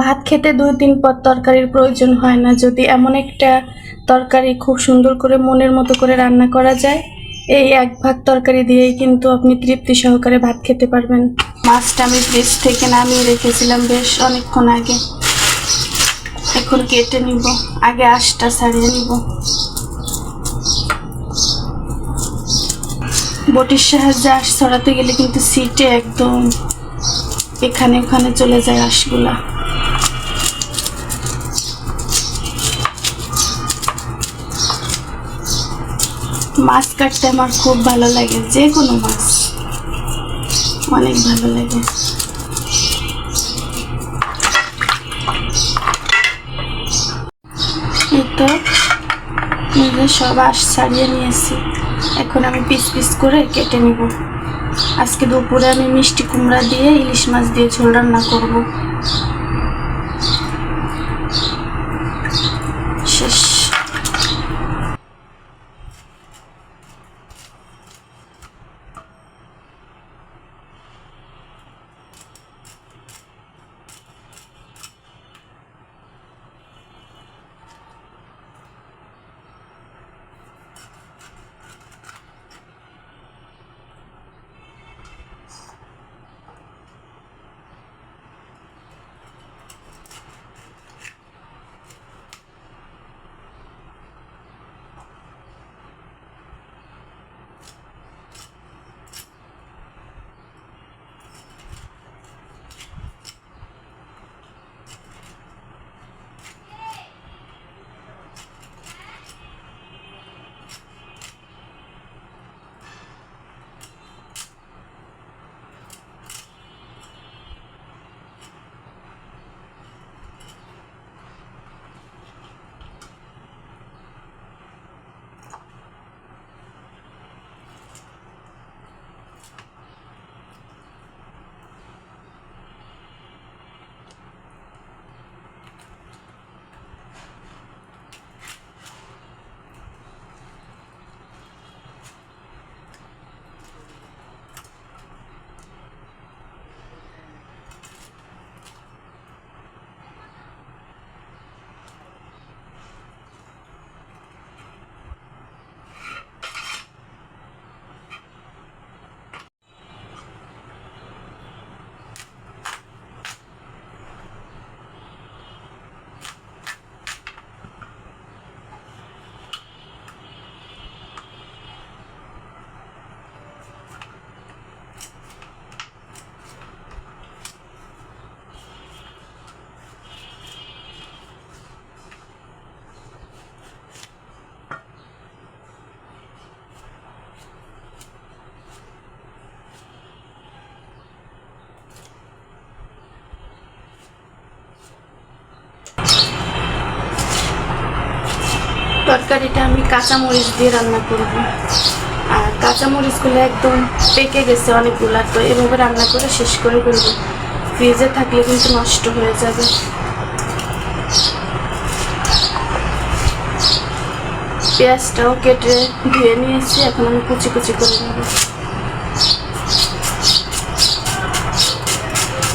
ভাত খেতে দুই তিন পদ তরকারির প্রয়োজন হয় না। যদি এমন একটা তরকারি খুব সুন্দর করে মনের মতো করে রান্না করা যায়, এই এক ভাগ তরকারি দিয়েই কিন্তু আপনি তৃপ্তি সহকারে ভাত খেতে পারবেন। মাছটা আমি ফ্রিজ থেকে নামিয়ে রেখেছিলাম বেশ অনেকক্ষণ আগে। এখন কেটে নিব, আগে আঁশটা ছাড়িয়ে নিব। বটির সাহায্যে আঁশ ছড়াতে গেলে কিন্তু সিটে একদম এখানে ওখানে চলে যায় আঁশগুলা। মাছ কাটতে আমার খুব ভালো লাগে, যে কোনো মাছ। অনেক ভালো লাগে। তো, নিজে সব আঁশ ছাড়িয়ে নিয়েছি। এখন আমি পিস পিস করে কেটে নিব। আজকে দুপুরে আমি মিষ্টি কুমড়া দিয়ে ইলিশ মাছ দিয়ে ঝোল রান্না করব। তরকারিটা আমি কাঁচা মরিচ দিয়ে রান্না করব। আর কাঁচা মরিচগুলো একদম পেকে গেছে অনেকগুলা, তো এভাবে রান্না করে শেষ করে ফেলব। ফ্রিজে থাকলে কিন্তু নষ্ট হয়ে যাবে। পেঁয়াজটাও কেটে ধুয়ে নিয়েছি, এখন আমি কুচি কুচি করে নেব।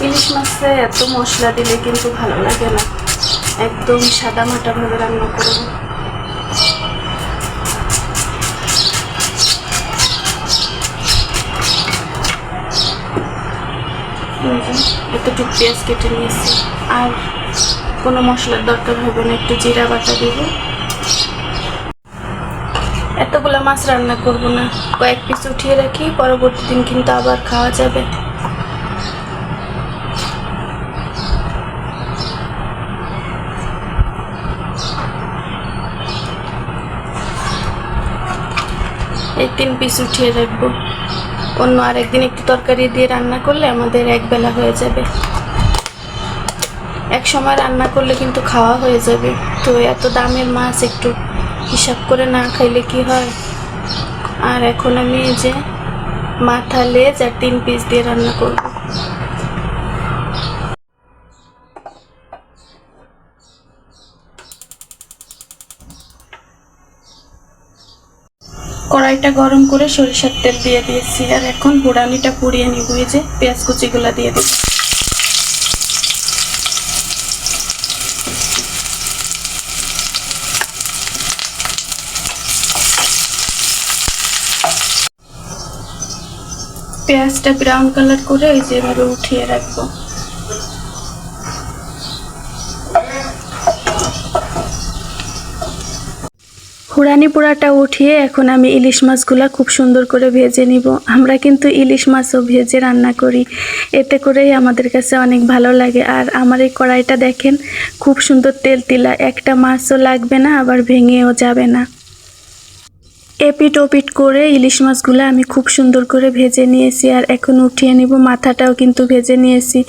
ইলিশ মাছে এত মশলা দিলে কিন্তু ভালো লাগে না। একদম সাদা মাটা ভাবে রান্না করব। এতটুকু পেঁয়াজ কেটে নিয়েছি। আর কোনো মশলার দরকার হবে না, একটু জিরা বাটা দেব। এতগুলো মাছ রান্না করব না। কয়েক পিস উঠিয়ে রাখি, পরবর্তী দিন কিন্তু আবার খাওয়া যাবে। এই তিন পিস উঠিয়ে রাখব। অন্য আরেকদিন একটু তরকারি দিয়ে রান্না করলে আমাদের এক বেলা হয়ে যাবে। এক সময় রান্না করলে কিন্তু খাওয়া হয়ে যাবে। তো এত দামের মাছ একটু হিসাব করে না খাইলে কি হয়? আর এখন আমি যে মাথা লেজ আর তিন পিস দিয়ে রান্না করব। কড়াইটা গরম করে সরিষার তেল দিয়ে দিয়েছি। আর এখন বুড়ানিটা পুড়িয়ে নিব, এই যে পেঁয়াজ কুচিগুলো দিয়ে দিই পেঁয়াজটা ব্রাউন কালার করে এই যে এভাবে উঠিয়ে রাখব। হুরানি পোড়াটা উঠিয়ে এখন আমি ইলিশ মাছগুলো খুব সুন্দর করে ভেজে নিব। আমরা কিন্তু ইলিশ মাছও ভেজে রান্না করি। এতে করেই আমাদের কাছে অনেক ভালো লাগে। আর আমার এই কড়াইটা দেখেন, খুব সুন্দর তেল তিলা একটা মাছও লাগবে না, আবার ভেঙেও যাবে না। এপিট ওপিট করে ইলিশ মাছগুলো আমি খুব সুন্দর করে ভেজে নিয়েছি আর এখন উঠিয়ে নিব, মাথাটাও কিন্তু ভেজে নিয়েছি।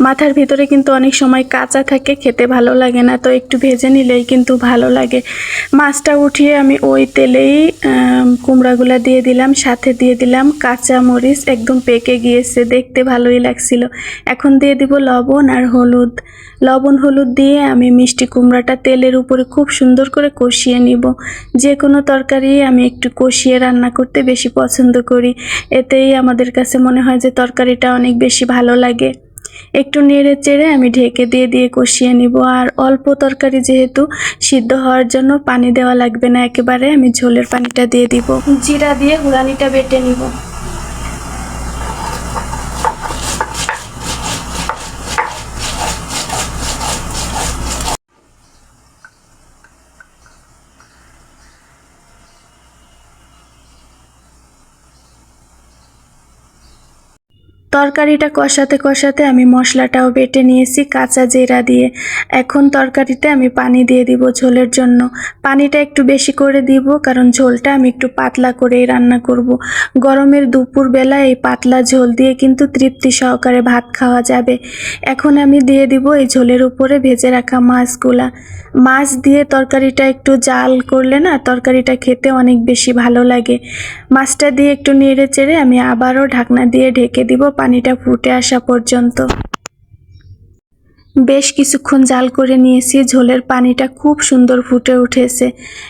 মাথার ভিতরে কিন্তু অনেক সময় কাঁচা থাকে, খেতে ভালো লাগে না, তো একটু ভেজে নিলেই কিন্তু ভালো লাগে। মাছটা উঠিয়ে আমি ওই তেলেই কুমড়াগুলো দিয়ে দিলাম, সাথে দিয়ে দিলাম কাঁচা মরিচ একদম পেকে গিয়েছে, দেখতে ভালোই লাগছিল। এখন দিয়ে দিব লবণ আর হলুদ। লবণ হলুদ দিয়ে আমি মিষ্টি কুমড়াটা তেলের উপরে খুব সুন্দর করে কষিয়ে নিব। যে কোনো তরকারি আমি একটু কষিয়ে রান্না করতে বেশি পছন্দ করি। এতেই আমাদের কাছে মনে হয় যে তরকারিটা অনেক বেশি ভালো লাগে। একটু নেড়ে চেড়ে আমি ঢেকে দিয়ে দিয়ে কষিয়ে নিব। আর অল্প তরকারি যেহেতু সিদ্ধ হওয়ার জন্য পানি দেওয়া লাগবে না, একেবারে আমি ঝোলের পানিটা দিয়ে দিব। জিরা দিয়ে হুড়ানিটা বেটে নিব। তরকারিটা কষাতে কষাতে আমি মশলাটাও বেটে নিয়েছি কাঁচা জিরা দিয়ে। এখন তরকারিতে আমি পানি দিয়ে দিব ঝোলের জন্য। পানিটা একটু বেশি করে দিব কারণ ঝোলটা আমি একটু পাতলা করেই রান্না করব। গরমের দুপুর বেলা এই পাতলা ঝোল দিয়ে কিন্তু তৃপ্তি সহকারে ভাত খাওয়া যাবে। এখন আমি দিয়ে দিব এই ঝোলের উপরে ভেজে রাখা মাছগুলা। মাছ দিয়ে তরকারিটা একটু জাল করলে না তরকারিটা খেতে অনেক বেশি ভালো লাগে। মাছটা দিয়ে একটু নেড়ে চেড়ে আমি আবারও ঢাকনা দিয়ে ঢেকে দিব পানিটা ফুটে আসা পর্যন্ত। বেশ কিছুক্ষণ জাল করে নিয়েছি, ঝোলের পানিটা খুব সুন্দর ফুটে উঠেছে।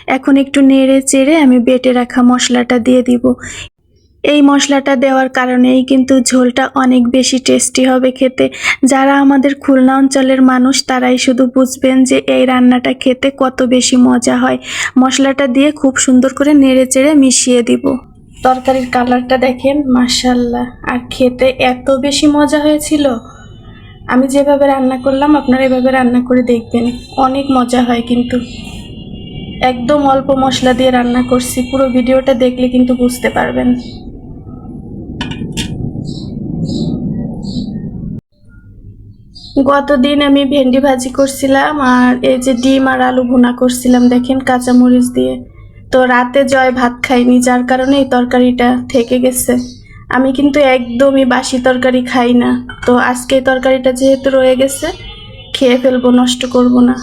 এখন একটু নেড়ে চেড়ে আমি বেটে রাখা মশলাটা দিয়ে দিব। এই মশলাটা দেওয়ার কারণেই কিন্তু ঝোলটা অনেক বেশি টেস্টি হবে খেতে। যারা আমাদের খুলনা অঞ্চলের মানুষ, তারাই শুধু বুঝবেন যে এই রান্নাটা খেতে কত বেশি মজা হয়। মশলাটা দিয়ে খুব সুন্দর করে নেড়ে চেড়ে মিশিয়ে দিব। তরকারির কালারটা দেখেন মাসাল্লাহ আর খেতে এত বেশি মজা হয়েছিল। আমি যেভাবে রান্না করলাম, আপনারা এভাবে রান্না করে দেখবেন। অনেক মজা হয় কিন্তু। একদম অল্প মশলা দিয়ে রান্না করছি, পুরো ভিডিওটা দেখলে কিন্তু বুঝতে পারবেন। গতদিন আমি ভেন্ডি ভাজি করছিলাম, আর এই যে ডিম আর আলু ভুনা করছিলাম, দেখেন কাঁচামরিচ দিয়ে। তো রাতে জয় ভাত খাইনি, যার কারণে এই তরকারিটা থেকে গেছে। আমি কিন্তু একদমই বাসি তরকারি খাই না। তো আজকে এই তরকারিটা যেহেতু রয়ে গেছে, খেয়ে ফেলব, নষ্ট করব না।